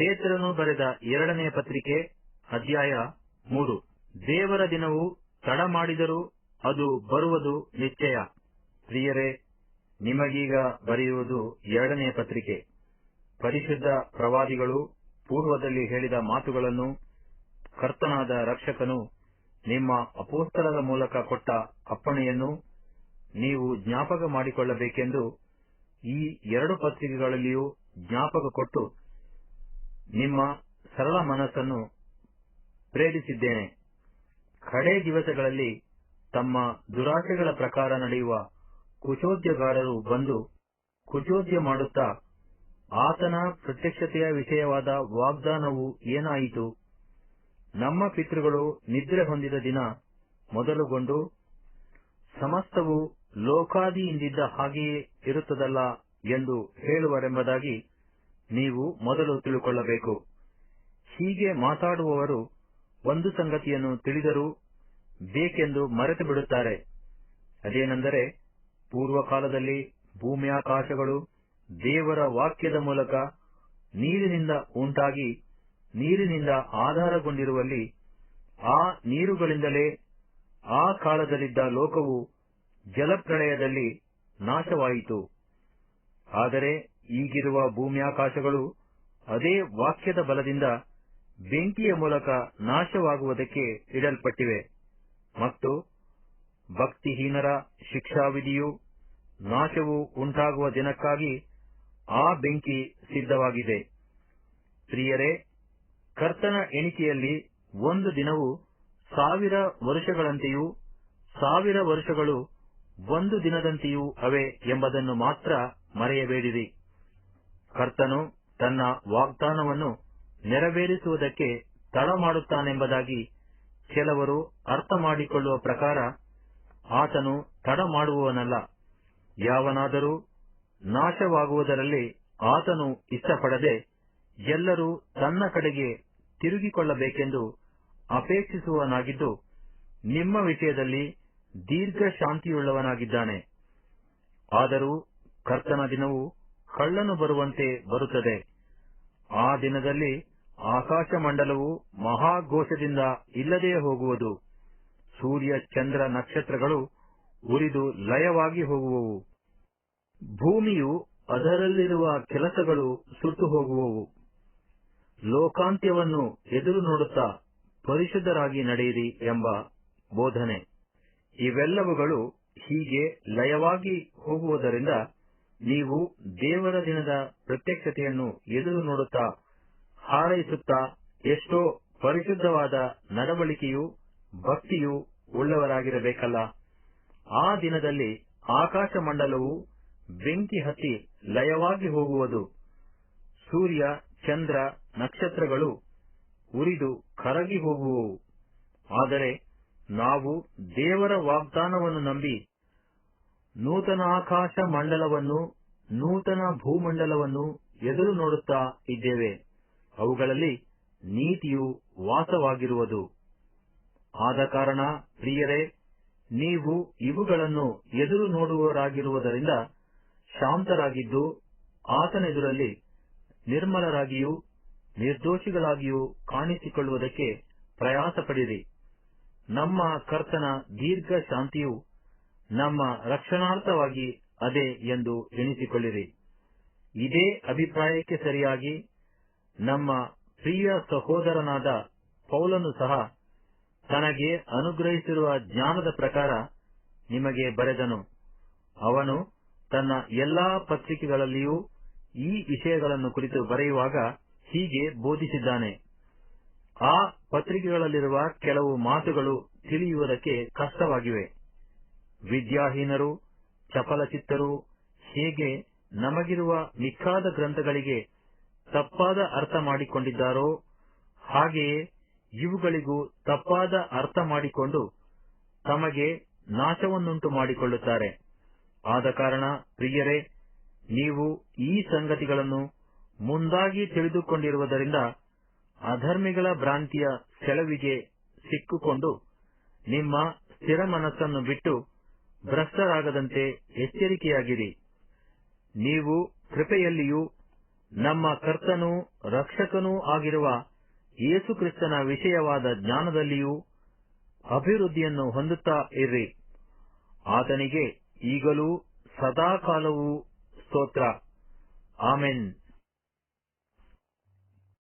ಪೇತ್ರನು ಬರೆದ ಎರಡನೆಯ ಪತ್ರಿಕೆ, ಅಧ್ಯಾಯ ಮೂರು. ದೇವರ ದಿನವು ತಡ ಮಾಡಿದರೂ ಅದು ಬರುವುದು ನಿಶ್ಚಯ. ಪ್ರಿಯರೇ, ನಿಮಗೀಗ ಬರೆಯುವುದು ಎರಡನೆಯ ಪತ್ರಿಕೆ. ಪರಿಶುದ್ಧ ಪ್ರವಾದಿಗಳು ಪೂರ್ವದಲ್ಲಿ ಹೇಳಿದ ಮಾತುಗಳನ್ನು ಕರ್ತನಾದ ರಕ್ಷಕನು ನಿಮ್ಮ ಅಪೋಸ್ತರದ ಮೂಲಕ ಕೊಟ್ಟ ಅಪ್ಪಣೆಯನ್ನು ನೀವು ಜ್ಞಾಪಕ ಮಾಡಿಕೊಳ್ಳಬೇಕೆಂದು ಈ ಎರಡು ಪತ್ರಿಕೆಗಳಲ್ಲಿಯೂ ಜ್ಞಾಪಕ ಕೊಟ್ಟು ನಿಮ್ಮ ಸರಳ ಮನಸ್ಸನ್ನು ಪ್ರೇರಿಸಿದ್ದೇನೆ. ಕಡೆ ದಿವಸಗಳಲ್ಲಿ ತಮ್ಮ ದುರಾಶೆಗಳ ಪ್ರಕಾರ ನಡೆಯುವ ಕುಚೋದ್ಯಗಾರರು ಬಂದು ಕುಚೋದ್ಯ ಮಾಡುತ್ತಾ ಆತನ ಪ್ರತ್ಯಕ್ಷತೆಯ ವಿಷಯವಾದ ವಾಗ್ದಾನವು ಏನಾಯಿತು? ನಮ್ಮ ಪಿತೃಗಳು ನಿದ್ರೆ ಹೊಂದಿದ ದಿನ ಮೊದಲುಗೊಂಡು ಸಮಸ್ತವು ಲೋಕಾದಿಯಿಂದಿದ್ದ ಹಾಗೆಯೇ ಇರುತ್ತದಲ್ಲ ಎಂದು ಹೇಳುವರೆಂಬುದಾಗಿ ನೀವು ಮೊದಲು ತಿಳುಕೊಳ್ಳಬೇಕು. ಹೀಗೆ ಮಾತಾಡುವವರು ಒಂದು ಸಂಗತಿಯನ್ನು ತಿಳಿದರೂ ಬೇಕೆಂದು ಮರೆತು ಬಿಡುತ್ತಾರೆ. ಅದೇನೆಂದರೆ, ಪೂರ್ವಕಾಲದಲ್ಲಿ ಭೂಮ್ಯಾಕಾಶಗಳು ದೇವರ ವಾಕ್ಯದ ಮೂಲಕ ನೀರಿನಿಂದ ಉಂಟಾಗಿ ನೀರಿನಿಂದ ಆಧಾರಗೊಂಡಿರುವಲ್ಲಿ ಆ ನೀರುಗಳಿಂದಲೇ ಆ ಕಾಲದಲ್ಲಿದ್ದ ಲೋಕವು ಜಲಪ್ರಳಯದಲ್ಲಿ ನಾಶವಾಯಿತು. ಆದರೆ ಈಗಿರುವ ಭೂಮ್ಯಾಕಾಶಗಳು ಅದೇ ವಾಕ್ಯದ ಬಲದಿಂದ ಬೆಂಕಿಯ ಮೂಲಕ ನಾಶವಾಗುವುದಕ್ಕೆ ಇಡಲ್ಪಟ್ಟಿವೆ. ಮತ್ತು ಭಕ್ತಿಹೀನರ ಶಿಕ್ಷಾವಿಧಿಯು ನಾಶವು ಉಂಟಾಗುವ ದಿನಕ್ಕಾಗಿ ಆ ಬೆಂಕಿ ಸಿದ್ಧವಾಗಿದೆ. ಪ್ರಿಯರೇ, ಕರ್ತನ ಎಣಿಕೆಯಲ್ಲಿ ಒಂದು ದಿನವು ಸಾವಿರ ವರುಷಗಳಂತೆಯೂ ಸಾವಿರ ವರುಷಗಳು ಒಂದು ದಿನದಂತೆಯೂ ಅವೆ ಎಂಬುದನ್ನು ಮಾತ್ರ ಮರೆಯಬೇಡಿರಿ. ಕರ್ತನು ತನ್ನ ವಾಗ್ದಾನವನ್ನು ನೆರವೇರಿಸುವುದಕ್ಕೆ ತಡ ಮಾಡುತ್ತಾನೆಂಬುದಾಗಿ ಕೆಲವರು ಅರ್ಥ ಮಾಡಿಕೊಳ್ಳುವ ಪ್ರಕಾರ ಆತನು ತಡ ಮಾಡುವವನಲ್ಲ. ಯಾವನಾದರೂ ನಾಶವಾಗುವುದರಲ್ಲಿ ಆತನು ಇಷ್ಟಪಡದೆ ಎಲ್ಲರೂ ತನ್ನ ಕಡೆಗೆ ತಿರುಗಿಕೊಳ್ಳಬೇಕೆಂದು ಅಪೇಕ್ಷಿಸುವವನಾಗಿದ್ದು ನಿಮ್ಮ ವಿಷಯದಲ್ಲಿ ದೀರ್ಘ ಶಾಂತಿಯುಳ್ಳವನಾಗಿದ್ದಾನೆ ಆದರೂ ಕರ್ತನ ದಿನವು ಕಳ್ಳನು ಬರುವಂತೆ ಬರುತ್ತದೆ. ಆ ದಿನದಲ್ಲಿ ಆಕಾಶ ಮಂಡಲವು ಮಹಾಘೋಷದಿಂದ ಇಲ್ಲದೇ ಹೋಗುವುದು. ಸೂರ್ಯ ಚಂದ್ರ ನಕ್ಷತ್ರಗಳು ಉರಿದು ಲಯವಾಗಿ ಹೋಗುವವು. ಭೂಮಿಯು ಅದರಲ್ಲಿರುವ ಕೆಲಸಗಳು ಸುಟ್ಟು ಹೋಗುವವು. ಲೋಕಾಂತ್ಯವನ್ನು ಎದುರು ನೋಡುತ್ತಾ ಪರಿಶುದ್ಧರಾಗಿ ನಡೆಯಿರಿ ಎಂಬ ಬೋಧನೆ. ಇವೆಲ್ಲವುಗಳು ಹೀಗೆ ಲಯವಾಗಿ ಹೋಗುವುದರಿಂದ ನೀವು ದೇವರ ದಿನದ ಪ್ರತ್ಯಕ್ಷತೆಯನ್ನು ಎದುರು ನೋಡುತ್ತಾ ಹಾರೈಸುತ್ತಾ ಎಷ್ಟೋ ಪರಿಶುದ್ಧವಾದ ನಡವಳಿಕೆಯು, ಭಕ್ತಿಯು ಉಳ್ಳವರಾಗಿರಬೇಕಲ್ಲ. ಆ ದಿನದಲ್ಲಿ ಆಕಾಶ ಮಂಡಲವು ಬೆಂಕಿ ಹತ್ತಿ ಲಯವಾಗಿ ಹೋಗುವುದು. ಸೂರ್ಯ, ಚಂದ್ರ, ನಕ್ಷತ್ರಗಳು ಉರಿದು ಕರಗಿ ಹೋಗುವವು. ಆದರೆ ನಾವು ದೇವರ ವಾಗ್ದಾನವನ್ನು ನಂಬಿ ನೂತನ ಆಕಾಶ ಮಂಡಲವನ್ನು, ನೂತನ ಭೂಮಂಡಲವನ್ನು ಎದುರು ನೋಡುತ್ತಾ ಇದ್ದೇವೆ. ಅವುಗಳಲ್ಲಿ ನೀತಿಯು ವಾಸವಾಗಿರುವುದು. ಆದ ಕಾರಣ ಪ್ರಿಯರೇ, ನೀವು ಇವುಗಳನ್ನು ಎದುರು ನೋಡುವವರಾಗಿರುವುದರಿಂದ ಶಾಂತರಾಗಿದ್ದು ಆತನೆದುರಲ್ಲಿ ನಿರ್ಮಲರಾಗಿಯೂ ನಿರ್ದೋಷಿಗಳಾಗಿಯೂ ಕಾಣಿಸಿಕೊಳ್ಳುವುದಕ್ಕೆ ಪ್ರಯಾಸ ನಮ್ಮ ಕರ್ತನ ದೀರ್ಘ ಶಾಂತಿಯು ನಮ್ಮ ರಕ್ಷಣಾರ್ಥವಾಗಿ ಅದೇ ಎಂದು ಎಣಿಸಿಕೊಳ್ಳಿರಿ. ಇದೇ ಅಭಿಪ್ರಾಯಕ್ಕೆ ಸರಿಯಾಗಿ ನಮ್ಮ ಪ್ರಿಯ ಸಹೋದರನಾದ ಪೌಲನು ಸಹ ತನಗೆ ಅನುಗ್ರಹಿಸಿರುವ ಜ್ಞಾನದ ಪ್ರಕಾರ ನಿಮಗೆ ಬರೆದನು. ಅವನು ತನ್ನ ಎಲ್ಲಾ ಪತ್ರಿಕೆಗಳಲ್ಲಿಯೂ ಈ ವಿಷಯಗಳನ್ನು ಕುರಿತು ಬರೆಯುವಾಗ ಹೀಗೆ ಬೋಧಿಸಿದ್ದಾನೆ. ಆ ಪತ್ರಿಕೆಗಳಲ್ಲಿರುವ ಕೆಲವು ಮಾತುಗಳು ತಿಳಿಯುವುದಕ್ಕೆ ಕಷ್ಟವಾಗಿವೆ. ವಿದ್ಯಾಹೀನರು, ಚಪಲಚಿತ್ತರು, ಹೇಗೆ ನಮಗಿರುವ ಮಿಕ್ಕಾದ ಗ್ರಂಥಗಳಿಗೆ ತಪ್ಪಾದ ಅರ್ಥ ಮಾಡಿಕೊಂಡಿದ್ದಾರೋ, ಹಾಗೆಯೇ ಇವುಗಳಿಗೂ ತಪ್ಪಾದ ಅರ್ಥ ಮಾಡಿಕೊಂಡು ತಮಗೆ ನಾಶವನ್ನುಂಟು ಮಾಡಿಕೊಳ್ಳುತ್ತಾರೆ. ಆದ ಕಾರಣ, ಪ್ರಿಯರೇ, ನೀವು ಈ ಸಂಗತಿಗಳನ್ನು ಮುಂದಾಗಿ ತಿಳಿದುಕೊಂಡಿರುವುದರಿಂದ ಅಧರ್ಮಿಗಳ ಭ್ರಾಂತಿಯ ಸೆಳವಿಗೆ ಸಿಕ್ಕುಕೊಂಡು ನಿಮ್ಮ ಸ್ಥಿರ ಮನಸ್ಸನ್ನು ಬಿಟ್ಟು ಭ್ರಷ್ಟರಾಗದಂತೆ ಎಚ್ಚರಿಕೆಯಾಗಿರಿ. ನೀವು ಕೃಪೆಯಲ್ಲಿಯೂ ನಮ್ಮ ಕರ್ತನೂ ರಕ್ಷಕನೂ ಆಗಿರುವ ಯೇಸುಕ್ರಿಸ್ತನ ವಿಷಯವಾದ ಜ್ಞಾನದಲ್ಲಿಯೂ ಅಭಿವೃದ್ಧಿಯನ್ನು ಹೊಂದುತ್ತಾ ಇರ್ರಿ. ಆತನಿಗೆ ಈಗಲೂ ಸದಾಕಾಲವೂ ಸ್ತೋತ್ರ. ಆಮೆನ್.